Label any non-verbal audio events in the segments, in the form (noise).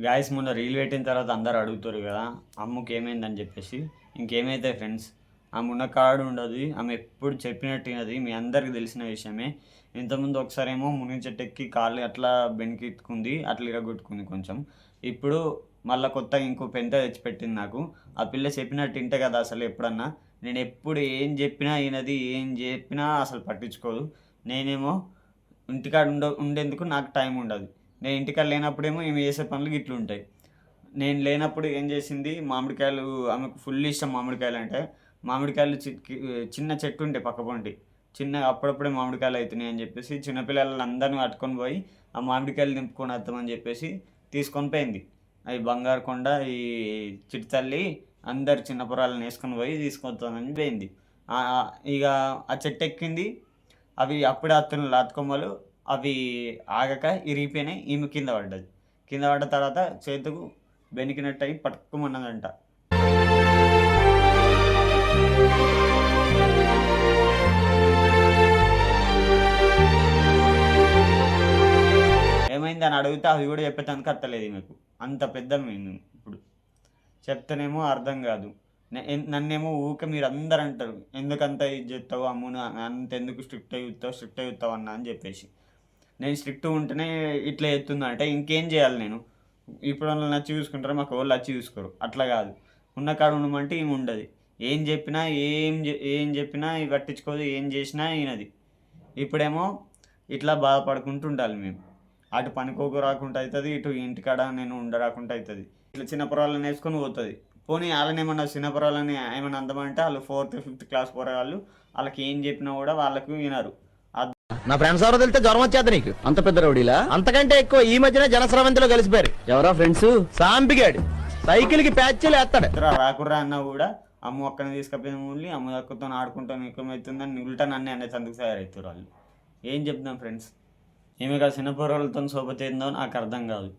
Guys మొన్న reel పెట్టిన తర్వాత అందరు అడుగుతారు కదా అమ్ముకి ఏమైందని చెప్పేసి. ఇంకేమైతే ఫ్రెండ్స్ ఆమె ఉన్న కాడు ఉండదు ఆమె ఎప్పుడు చెప్పినట్టున్నది మీ అందరికి తెలిసిన విషయమే. ఇంతకుముందు ఒకసారి ఏమో మునిగి కాళ్ళు అట్లా బెనికెత్తుకుంది అట్లా ఇరగొట్టుకుంది కొంచెం. ఇప్పుడు మళ్ళీ కొత్తగా ఇంకో పెంత తెచ్చిపెట్టింది నాకు. ఆ పిల్ల చెప్పినట్టు ఇంటే కదా అసలు ఎప్పుడన్నా. నేను ఎప్పుడు ఏం చెప్పినా ఈయనది ఏం చెప్పినా అసలు పట్టించుకోదు. నేనేమో ఇంటికాడ ఉండ ఉండేందుకు నాకు టైం ఉండదు. నేను ఇంటికాడ లేనప్పుడేమో ఈమె చేసే పనులు గిట్లు ఉంటాయి. నేను లేనప్పుడు ఏం చేసింది? మామిడికాయలు ఆమెకు ఫుల్ ఇష్టం మామిడికాయలు అంటే మామిడికాయలు చిన్న చెట్టు ఉంటే పక్క పొంటి చిన్న అప్పుడప్పుడే మామిడికాయలు అవుతున్నాయి అని చెప్పేసి చిన్నపిల్లలు అందరిని పట్టుకొని పోయి ఆ మామిడికాయలు నింపుకొని వద్దామని చెప్పేసి తీసుకొని పోయింది. అవి బంగారు కొండ ఈ చిట్తల్లి అందరు చిన్న పొరాలను వేసుకొని పోయి తీసుకొస్తామని పోయింది. ఇక ఆ చెట్టు ఎక్కింది. అవి అప్పుడే అత్తున లాత్కొమ్మలు అవి ఆగక ఇరిగిపోయినాయి ఈమె కింద పడ్డది. కింద పడ్డ తర్వాత చేతుకు బెనికినట్టు అయి పట్టుకోమన్నదంట. ఏమైంది అని అడిగితే అది కూడా చెప్పేదానికి అత్తలేదు మీకు అంత పెద్ద మేము ఇప్పుడు. చెప్తేనేమో అర్థం కాదు. నన్నేమో ఊక మీరు అందరు అంటారు. ఎందుకంత ఇది చేస్తావు అమ్మును అంత ఎందుకు స్ట్రిక్ట్ అయి చూస్తావు స్ట్రిక్ట్ అయి చూస్తావు అన్న అని చెప్పేసి. నేను స్ట్రిక్ట్ ఉంటేనే ఇట్లా ఎత్తుందంటే ఇంకేం చేయాలి నేను? ఇప్పుడు వాళ్ళు నచ్చి చూసుకుంటారు? మాకు వాళ్ళు నచ్చి చూసుకోరు. అట్లా కాదు. ఉన్న కాడ ఉండమంటే ఏమి ఉండదు. ఏం చెప్పినా ఏం ఏం చెప్పినా పట్టించుకోదు. ఏం చేసినా ఈయనది ఇప్పుడేమో ఇట్లా బాధపడుకుంటూ ఉండాలి మేము. అటు పనికోకు రాకుండా అవుతుంది ఇటు ఇంటికాడ నేను ఉండరాకుండా అవుతుంది ఇట్లా చిన్న పొరాలను వేసుకొని పోతుంది. పోనీ వాళ్ళని ఏమన్నా చిన్న పొరాలని ఏమన్నా అందమంటే వాళ్ళు ఫోర్త్ ఫిఫ్త్ క్లాస్ పోరగాళ్ళు వాళ్ళకి ఏం చెప్పినా కూడా వాళ్ళకు వినరు. నా ఫ్రెండ్స్ ఎవరో తెలితే జ్వరం వచ్చేది నీకు. అంత పెద్ద రౌడీలా? అంతకంటే ఎక్కువ ఈ మధ్యన జనస్రవంతిలో కలిసిపోయారు. ఎవరా ఫ్రెండ్స్ సాంపిగాడు సైకిల్కి ప్యాచ్లు వేస్తాడు. ఇతర రాకుర్రా అన్నా కూడా. అమ్మ ఒక్కని తీసుకపోయిన మూలి అమ్మ దక్కుతో ఆడుకుంటాం ఎక్కువైతుందని ఉల్టా నన్ను అనేసి అందుకు తయారవుతారు వాళ్ళు. ఏం చెప్దాం ఫ్రెండ్స్ ఈమె ఆ చిన్న పొరలతో సోపతి ఏందో నాకు అర్థం కాదు.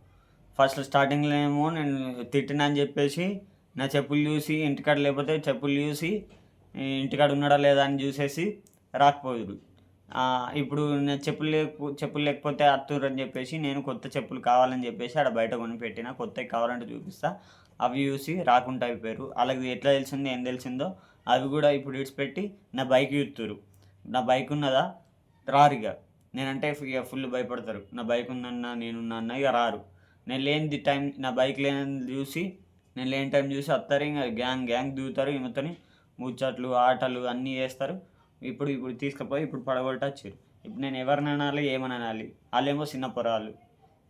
ఫస్ట్ స్టార్టింగ్లో ఏమో నేను తిట్టినా అని చెప్పేసి నా చెప్పులు చూసి ఇంటికాడ లేకపోతే చెప్పులు చూసి ఇంటికాడ ఉన్నాడా లేదా అని చూసేసి రాకపోదురు. ఆ, ఇప్పుడు నేను చెప్పులు లేకపో చెప్పులు లేకపోతే అత్తురు అని చెప్పేసి నేను కొత్త చెప్పులు కావాలని చెప్పేసి ఆడ బయట కొని పెట్టిన కొత్తవి కావాలంటే చూపిస్తా. అవి చూసి రాకుండా అయిపోయారు అలాగే ఎట్లా తెలిసిందో ఏం తెలిసిందో అవి కూడా ఇప్పుడు ఇడిచిపెట్టి నా బైక్ చూస్తారు నా బైక్ ఉన్నదా? రారు ఇక నేనంటే ఇక ఫుల్ భయపడతారు. నా బైక్ ఉందన్నా నేనున్నా అన్న ఇక రారు. నేను లేనిది టైం నా బైక్ లేని చూసి నేను లేని టైం చూసి వస్తారు ఇంకా గ్యాంగ్ గ్యాంగ్ దిగుతారు. ఈమెతోని ముచ్చట్లు ఆటలు అన్నీ చేస్తారు. ఇప్పుడు ఇప్పుడు తీసుకుపోయి ఇప్పుడు పడగొట్టి వచ్చారు. ఇప్పుడు నేను ఎవరిని అనాలి ఏమని అనాలి? వాళ్ళేమో చిన్న పొరాలు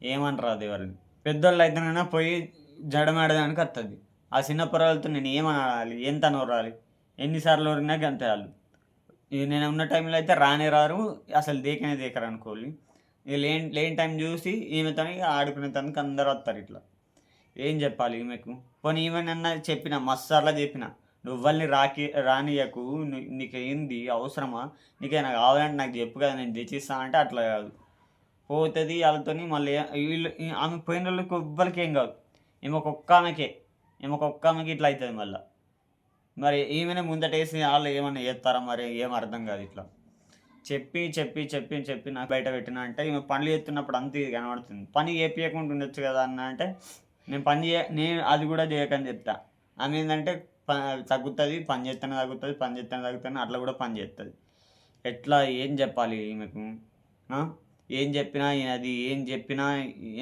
ఏమని రాదు ఎవరిని? పెద్దోళ్ళు అయితేనైనా పోయి జడమేడదానికి వస్తుంది ఆ చిన్న పొరాలతో నేను ఏమని అనాలి? ఎంత నోరాలి ఎన్నిసార్లు వరినా గంతే వాళ్ళు. నేను ఉన్న టైంలో అయితే రానే రారు. అసలు దేకనే దేకరు అనుకోవాలి. ఇక లేని లేని టైం చూసి ఈమెతో ఆడుకునే తనకి అందరూ వస్తారు ఇట్లా. ఏం చెప్పాలి ఈమెకు? పోనీ ఈమెనన్నా చెప్పిన మస్తు సార్లు చెప్పిన. నువ్వల్ని రాకి రానియకు నీకు నీకేంది అవసరమా? నీకేనా కావాలంటే నాకు చెప్పు కదా నేను తెచ్చిస్తా అంటే అట్లా కాదు. పోతుంది వాళ్ళతోని మళ్ళీ వీళ్ళు ఆమె పోయిన వాళ్ళకి ఎవ్వరికి ఏం కాదు. ఈమె ఒక్క ఆమెకే ఈమె ఒక్క ఆమెకి ఇట్లా అవుతుంది మళ్ళీ. మరి ఈమెనే ముందటేసి వాళ్ళు ఏమన్నా చేస్తారా మరి? ఏం అర్థం కాదు ఇట్లా. చెప్పి చెప్పి చెప్పి చెప్పి నాకు బయట పెట్టిన అంటే ఈమె పనులు చేస్తున్నప్పుడు అంత ఇది కనబడుతుంది. పని చేపించకుండా ఉండొచ్చు కదా అన్న అంటే నేను పని చేయ నేను అది కూడా చేయకని చెప్తా. ఆమె ఏంటంటే తగ్గుతుంది పని చేస్తేనే తగ్గుతుంది పని చేస్తేనే తగ్గుతుంది అట్లా కూడా పని చేస్తుంది ఎట్లా ఏం చెప్పాలి ఈమెకు? ఏం చెప్పినా అది ఏం చెప్పినా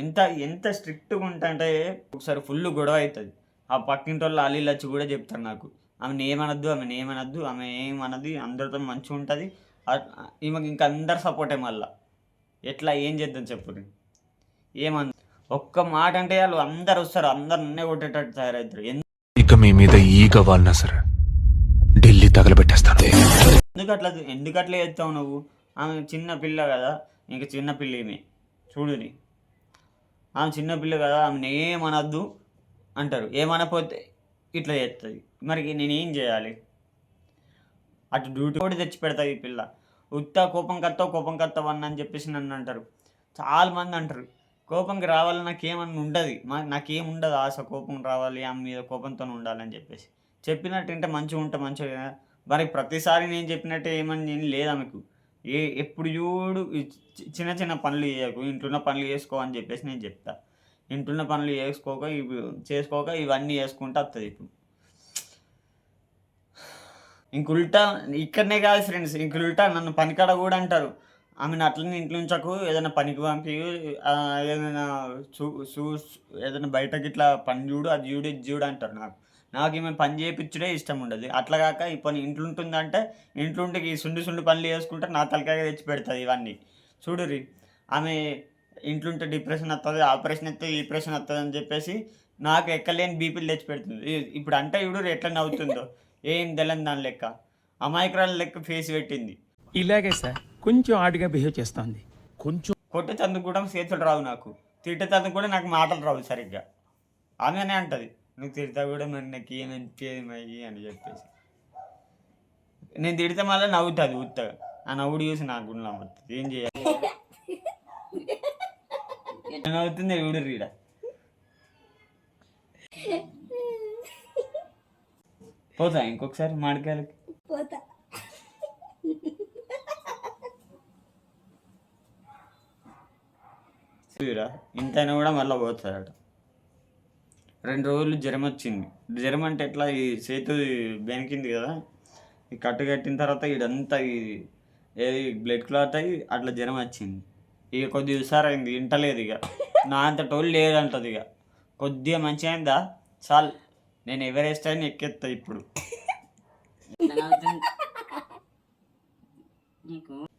ఎంత ఎంత స్ట్రిక్ట్గా ఉంటుంటే ఒకసారి ఫుల్ గొడవ అవుతుంది ఆ పక్కింటి వాళ్ళు అల్లీలు వచ్చి కూడా చెప్తారు నాకు. ఆమెను ఏమనద్దు ఆమెను ఏమనద్దు ఆమె ఏమనది అందరితో మంచిగా ఉంటుంది. ఈమెకి ఇంకా అందరు సపోర్టే మళ్ళా. ఎట్లా ఏం చేద్దాం చెప్పు ఏమన్ ఒక్క మాట అంటే వాళ్ళు అందరు వస్తారు అందరు నన్నే కొట్టేటట్టు తయారవుతారు. ఇక మీ మీద ఈగ వాలినా సరే ఢిల్లీ తగలబెట్టేస్తాను. ఎందుకు అట్లా ఎందుకు అట్లా చేస్తావు నువ్వు? ఆమె చిన్న పిల్ల కదా ఇంక చిన్న పిల్లని చూడుని. ఆమె చిన్న పిల్ల కదా ఆమెను ఏమనద్దు అంటారు. ఏమనపోతే ఇట్లా చేస్తుంది మరి నేనేం చేయాలి? అటు డ్యూటీ కూడా తెచ్చి పెడతాయి ఈ పిల్ల. ఉత్త కోపం కత్తావు కోపం కత్తావు అని చెప్పేసి నన్ను అంటారు. చాలా మంది అంటారు. కోపంకి రావాలి నాకేమన్నా ఉండదు. మా నాకేం ఉండదు ఆశ కోపం రావాలి ఆమె మీద కోపంతో ఉండాలని చెప్పేసి. చెప్పినట్టు అంటే మంచిగా ఉంటే మంచిగా మరి ప్రతిసారి నేను చెప్పినట్టే ఏమని నేను లేదు ఆమెకు ఏ ఎప్పుడు చూడు చిన్న చిన్న పనులు చేయకు ఇంట్లో ఉన్న పనులు చేసుకో అని చెప్పేసి నేను చెప్తా. ఇంట్లో పనులు చేసుకోక ఇవి చేసుకోక ఇవన్నీ చేసుకుంటా వస్తుంది ఇప్పుడు. ఇంక ఉల్టా ఇక్కడనే కాదు ఫ్రెండ్స్ ఇంక ఉల్టా నన్ను పనికాడ కూడా అంటారు. ఆమెను అట్లనే ఇంట్లో ఉంచకు ఏదైనా పనికి పంపి ఏదైనా చూ చూ ఏదైనా బయటకి ఇట్లా పని చూడు అది చూడు ఇది చూడు అంటారు నాకు. నాకు ఈమె పని చేయించడే ఇష్టం ఉండదు. అట్లా కాక ఈ పని ఇంట్లో ఉంటుందంటే ఇంట్లో ఉంటే ఈ సుండు సుండు పనులు చేసుకుంటే నా తలకాయ తెచ్చి పెడుతుంది ఇవన్నీ. చూడురి ఆమె ఇంట్లో ఉంటే డిప్రెషన్ వస్తుంది ఆపరేషన్ వస్తుంది డిప్రెషన్ వస్తుంది అని చెప్పేసి నాకు ఎక్కలేని బీపీలు తెచ్చి పెడుతుంది. ఇప్పుడు అంటే ఇప్పుడు ఎట్లా నవ్వుతుందో. ఏం తెలియని దాని లెక్క. అమాయకురాల లెక్క ఫేస్ పెట్టింది. ఇలాగే సార్. కొంచెం ఆడుగా బిహేవ్ చేస్తుంది. కొంచెం కొట్టే చందుకు కూడా చేతులు రావు నాకు. తిట్టే చందుకు కూడా నాకు మాటలు రావు సరిగ్గా. ఆమెనే అంటది నువ్వు తిడతా కూడా మరి నాకు ఏం అనిపించేది అని చెప్పేసి. నేను తిడితే మళ్ళీ నవ్వుతుంది ఉత్తగా ఆ నవ్వుడు చూసి నాకు కూడా నవ్వుతుంది. ఏం చేయాలి? నవ్వుతుంది ఎవడు రీడ. పోతా ఇంకొకసారి మాడికాయలకి పోతా చూరా ఇంతైనా కూడా మళ్ళీ పోతాడట రెండు రోజులు జ్వరం వచ్చింది. జ్వరం అంటే ఎట్లా? ఈ చేతు బెనికింది కదా. ఈ కట్టు కట్టిన తర్వాత ఇదంతా ఏది బ్లడ్ క్లాత్ అయ్యి అట్లా జ్వరం వచ్చింది. ఇక కొద్ది అయింది వింటలేదు ఇక. నా అంత టోల్ లేదంటది ఇక. కొద్దిగా మంచిగా అయిందా? చాలు. నేను ఎవరెస్ట్ అయినా ఎక్కేస్తా ఇప్పుడు. (laughs)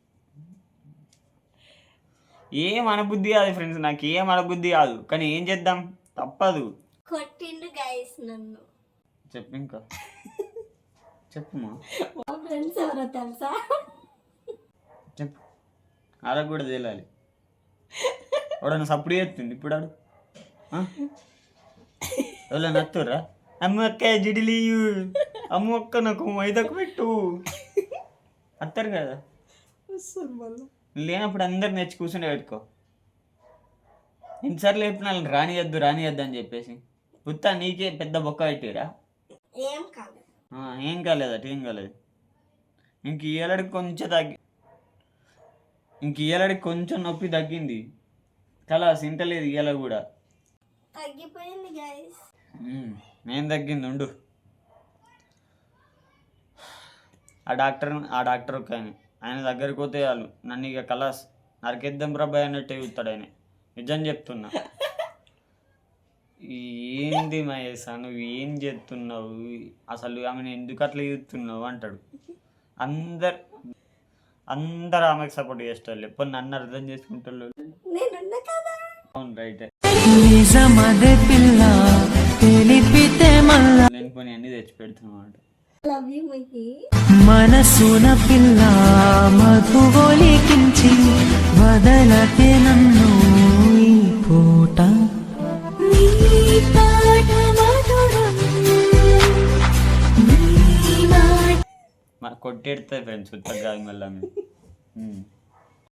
ఏం అనబుద్ధి కాదు ఫ్రెండ్స్ నాకు ఏం అనబుద్ధి కాదు. కానీ ఏం చేద్దాం? తప్పదు. కొట్టిండు గైస్ నన్ను. చెప్పు ఇంకా. చెప్పుమా మా. ఫ్రెండ్స్ ఎవరో తెలుసా? చెప్పు. అలా కూడా తేలాలి. ఎవడన్నా సప్పుడు చేస్తుంది. ఇప్పుడు ఆడు. ఎవరైనా నత్తురా అమ్మ అక్క జిడిలియు అమ్మ అక్క నాకు మైదాకు పెట్టు. అత్తారు కదా? లేనప్పుడు అందరు నేర్చి కూర్చుని పెట్టుకో. ఎన్నిసార్లు చెప్పిన రానియద్దు రానియద్దు అని చెప్పేసి. ఉత్తా నీకే పెద్ద బొక్క పెట్టిరా ఏం కాదు. ఆ, ఏం కాలేదట ఏం కాలేదు. ఇంక ఏలడికి కొంచెం తగ్గి ఇంక ఏలడికి కొంచెం నొప్పి తగ్గింది. కలా సింటలేదు ఇయ్యాల కూడా. తగ్గిపోయింది నేను తగ్గింది ఉండు. ఆ డాక్టర్ ఆ డాక్టర్ ఒక ఆయన ఆయన దగ్గరికి పోతే వాళ్ళు నన్ను ఇక కలాస్ నరికేద్దాం రాబాయ్ అన్నట్టే చూస్తాడు ఆయన. నిజం చెప్తున్నా. ఏంది మహేష్ నువ్వు ఏం చేస్తున్నావు? అసలు ఆమెను ఎందుకు అట్లా చూస్తున్నావు అంటాడు. అందరు అందరు ఆమెకు సపోర్ట్ చేస్తారు ఎప్పుడు నన్ను అర్థం చేసుకుంటారు అవును రైటే. నేను కొన్ని అన్ని తెచ్చి పెడుతున్నా లవ్ యూ మహి మనసున పిల్ల మధుగోలికించి వదలతే నన్ను ఈ పూట. కొట్టెడుతుంది ఫ్రెండ్స్ ఉత్తగా మళ్ళీ. (laughs)